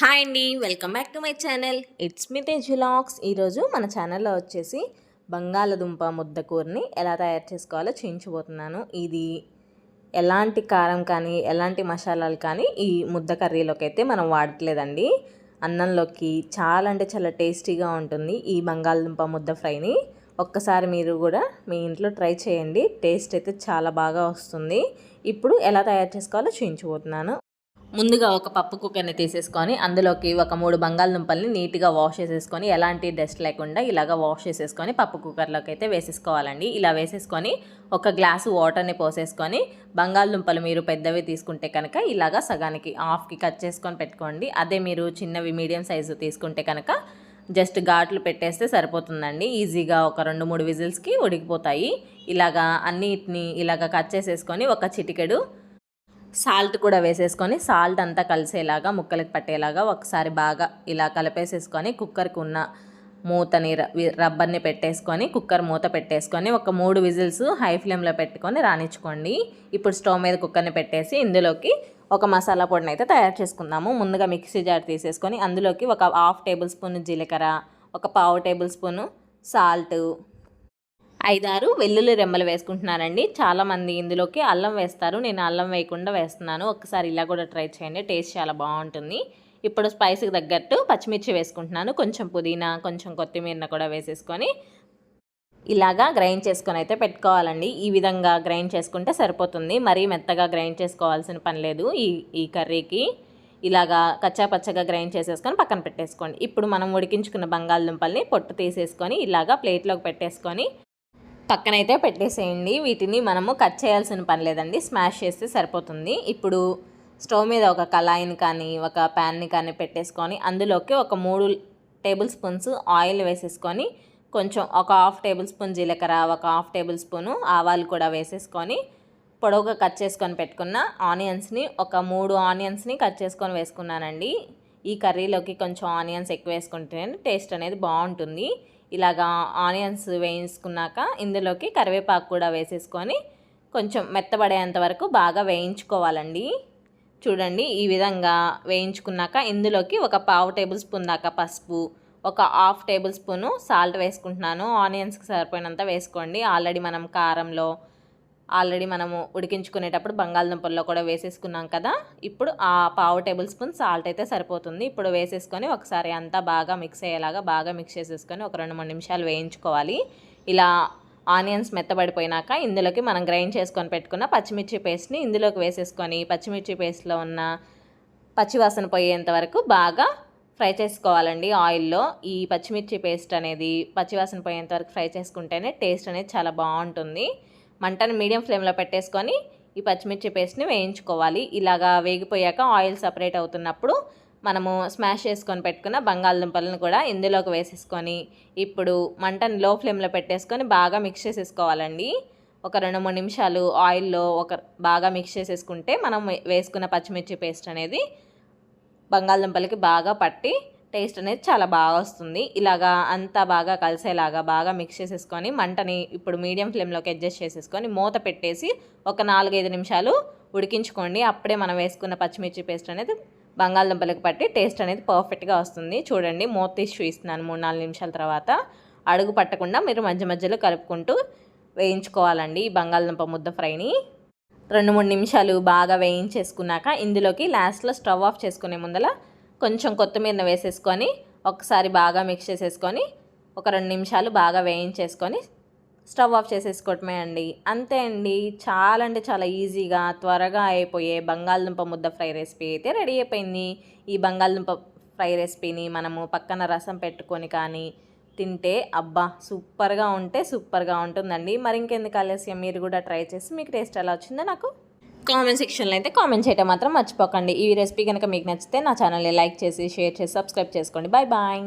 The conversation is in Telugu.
హాయ్ అండి welcome back to my channel. It's me తేజులాక్స్ ఈరోజు మన ఛానల్లో వచ్చేసి బంగాళదుంప ముద్ద కూరని ఎలా తయారు చేసుకోవాలో చూయించబోతున్నాను. ఇది ఎలాంటి కారం కానీ ఎలాంటి మసాలాలు కానీ ఈ ముద్ద కర్రీలోకి అయితే మనం వాడట్లేదండి. అన్నంలోకి చాలా అంటే చాలా టేస్టీగా ఉంటుంది ఈ బంగాళదుంప ముద్ద ఫ్రైని. ఒక్కసారి మీరు కూడా మీ ఇంట్లో ట్రై చేయండి. టేస్ట్ అయితే చాలా బాగా వస్తుంది. ఇప్పుడు ఎలా తయారు చేసుకోవాలో చూపించబోతున్నాను ముందుగా ఒక పప్పు కుక్కర్ని తీసేసుకొని అందులోకి ఒక మూడు బంగాళదుంపల్ని నీట్గా వాష్ చేసేసుకొని ఎలాంటి డస్ట్ లేకుండా ఇలాగ వాష్ చేసేసుకొని పప్పు కుక్కర్లోకి అయితే వేసేసుకోవాలండి. ఇలా వేసేసుకొని ఒక గ్లాసు వాటర్ని పోసేసుకొని బంగాళదుంపలు మీరు పెద్దవి తీసుకుంటే కనుక ఇలాగ సగానికి హాఫ్కి కట్ చేసుకొని పెట్టుకోండి. అదే మీరు చిన్నవి మీడియం సైజు తీసుకుంటే కనుక జస్ట్ ఘాట్లు పెట్టేస్తే సరిపోతుందండి. ఈజీగా ఒక రెండు మూడు విజిల్స్కి ఉడికిపోతాయి. ఇలాగా అన్నిటిని ఇలాగ కట్ చేసేసుకొని ఒక చిటికెడు సాల్ట్ కూడా వేసేసుకొని సాల్ట్ అంతా కలిసేలాగా ముక్కలకు పట్టేలాగా ఒకసారి బాగా ఇలా కలిపేసేసుకొని కుక్కర్కి ఉన్న మూతని రబ్బర్ని పెట్టేసుకొని కుక్కర్ మూత పెట్టేసుకొని ఒక మూడు విజిల్స్ హై ఫ్లేమ్లో పెట్టుకొని రానిచ్చుకోండి. ఇప్పుడు స్టవ్ మీద కుక్కర్ని పెట్టేసి ఇందులోకి ఒక మసాలా పొడిని అయితే తయారు చేసుకుందాము. ముందుగా మిక్సీ జార్ తీసేసుకొని అందులోకి ఒక హాఫ్ టేబుల్ స్పూన్ జీలకర్ర ఒక పావు టేబుల్ స్పూను సాల్ట్ ఐదారు వెల్లుల్లి రెమ్మలు వేసుకుంటున్నానండి. చాలామంది ఇందులోకి అల్లం వేస్తారు. నేను అల్లం వేయకుండా వేస్తున్నాను. ఒకసారి ఇలా కూడా ట్రై చేయండి. టేస్ట్ చాలా బాగుంటుంది. ఇప్పుడు స్పైస్కి తగ్గట్టు పచ్చిమిర్చి వేసుకుంటున్నాను. కొంచెం పుదీనా కొంచెం కొత్తిమీర కూడా వేసేసుకొని ఇలాగా గ్రైండ్ చేసుకొని అయితే పెట్టుకోవాలండి. ఈ విధంగా గ్రైండ్ చేసుకుంటే సరిపోతుంది. మరీ మెత్తగా గ్రైండ్ చేసుకోవాల్సిన పని లేదు. ఈ ఈ కర్రీకి ఇలాగా కచ్చా పచ్చగా గ్రైండ్ చేసేసుకొని పక్కన పెట్టేసుకోండి. ఇప్పుడు మనం ఉడికించుకున్న బంగాళదుంపల్ని పొట్టు తీసేసుకొని ఇలాగా ప్లేట్లోకి పెట్టేసుకొని పక్కనైతే పెట్టేసేయండి. వీటిని మనము కట్ చేయాల్సిన పని లేదండి. స్మాష్ చేస్తే సరిపోతుంది. ఇప్పుడు స్టవ్ మీద ఒక కళాయిని కానీ ఒక ప్యాన్ని కానీ పెట్టేసుకొని అందులోకి ఒక మూడు టేబుల్ స్పూన్స్ ఆయిల్ వేసేసుకొని కొంచెం ఒక హాఫ్ టేబుల్ స్పూన్ జీలకర్ర ఒక హాఫ్ టేబుల్ స్పూను ఆవాలు కూడా వేసేసుకొని పొడవుగా కట్ చేసుకొని పెట్టుకున్న ఆనియన్స్ని ఒక మూడు ఆనియన్స్ని కట్ చేసుకొని వేసుకున్నానండి. ఈ కర్రీలోకి కొంచెం ఆనియన్స్ ఎక్కువ వేసుకుంటే టేస్ట్ అనేది బాగుంటుంది. ఇలాగా ఆనియన్స్ వేయించుకున్నాక ఇందులోకి కరివేపాకు కూడా వేసేసుకొని కొంచెం మెత్తబడేంత వరకు బాగా వేయించుకోవాలండి. చూడండి ఈ విధంగా వేయించుకున్నాక ఇందులోకి ఒక పావు టేబుల్ స్పూన్ దాకా పసుపు ఒక హాఫ్ టేబుల్ స్పూను సాల్ట్ వేసుకుంటున్నాను. ఆనియన్స్కి సరిపోయినంత వేసుకోండి. ఆల్రెడీ మనం కారంలో ఆల్రెడీ మనము ఉడికించుకునేటప్పుడు బంగాళదుంపల్లో కూడా వేసేసుకున్నాం కదా. ఇప్పుడు ఆ పావు టేబుల్ స్పూన్ సాల్ట్ అయితే సరిపోతుంది. ఇప్పుడు వేసేసుకొని ఒకసారి అంతా బాగా మిక్స్ అయ్యేలాగా బాగా మిక్స్ చేసేసుకొని ఒక రెండు మూడు నిమిషాలు వేయించుకోవాలి. ఇలా ఆనియన్స్ మెత్తబడిపోయినాక ఇందులోకి మనం గ్రైండ్ చేసుకొని పెట్టుకున్న పచ్చిమిర్చి పేస్ట్ని ఇందులోకి వేసేసుకొని పచ్చిమిర్చి పేస్ట్లో ఉన్న పచ్చివాసన పోయేంత వరకు బాగా ఫ్రై చేసుకోవాలండి ఆయిల్లో. ఈ పచ్చిమిర్చి పేస్ట్ అనేది పచ్చివాసన పోయేంత వరకు ఫ్రై చేసుకుంటేనే టేస్ట్ అనేది చాలా బాగుంటుంది. మంటను మీడియం ఫ్లేమ్లో పెట్టేసుకొని ఈ పచ్చిమిర్చి పేస్ట్ని వేయించుకోవాలి. ఇలాగా వేగిపోయాక ఆయిల్ సపరేట్ అవుతున్నప్పుడు మనము స్మాష్ చేసుకొని పెట్టుకున్న బంగాళదుంపలను కూడా ఇందులోకి వేసేసుకొని ఇప్పుడు మంటను లో ఫ్లేమ్లో పెట్టేసుకొని బాగా మిక్స్ చేసేసుకోవాలండి. ఒక రెండు మూడు నిమిషాలు ఆయిల్లో ఒక బాగా మిక్స్ చేసేసుకుంటే మనం వేసుకున్న పచ్చిమిర్చి పేస్ట్ అనేది బంగాళదుంపలకి బాగా పట్టి టేస్ట్ అనేది చాలా బాగా వస్తుంది. ఇలాగా అంతా బాగా కలిసేలాగా బాగా మిక్స్ చేసేసుకొని మంటని ఇప్పుడు మీడియం ఫ్లేమ్లోకి అడ్జస్ట్ చేసేసుకొని మూత పెట్టేసి ఒక నాలుగైదు నిమిషాలు ఉడికించుకోండి. అప్పుడే మనం వేసుకున్న పచ్చిమిర్చి పేస్ట్ అనేది బంగాళదుంపలకు పట్టి టేస్ట్ అనేది పర్ఫెక్ట్గా వస్తుంది. చూడండి మూత తీసి చూపిస్తున్నాను మూడు నాలుగు నిమిషాల తర్వాత. అడుగు పట్టకుండా మీరు మధ్య మధ్యలో కలుపుకుంటూ వేయించుకోవాలండి ఈ బంగాళదుంప ముద్ద ఫ్రైని రెండు మూడు నిమిషాలు బాగా వేయించేసుకున్నాక ఇందులోకి లాస్ట్లో స్టవ్ ఆఫ్ చేసుకునే ముందల కొంచెం కొత్తిమీరను వేసేసుకొని ఒకసారి బాగా మిక్స్ చేసేసుకొని ఒక రెండు నిమిషాలు బాగా వేయించేసుకొని స్టవ్ ఆఫ్ చేసేసుకోవటమే అండి. అంతే అండి. చాలా అంటే చాలా ఈజీగా త్వరగా అయిపోయే బంగాళదుంప ముద్ద ఫ్రై రెసిపీ అయితే రెడీ అయిపోయింది. ఈ బంగాళదుంప ఫ్రై రెసిపీని మనము పక్కన రసం పెట్టుకొని కానీ తింటే అబ్బా సూపర్గా ఉంటే సూపర్గా ఉంటుందండి. మరి ఇంకెందుకు ఆలస్యం? మీరు కూడా ట్రై చేసి మీకు టేస్ట్ ఎలా వచ్చిందో నాకు కామెంట్ సెక్షన్లో అయితే కామెంట్ చేయటం మాత్రం మర్చిపోకండి. ఈ రెసిపీ కనుక మీకు నచ్చితే నా ఛానల్ని లైక్ చేసి షేర్ చేసి సబ్స్క్రైబ్ చేసుకోండి. Bye bye.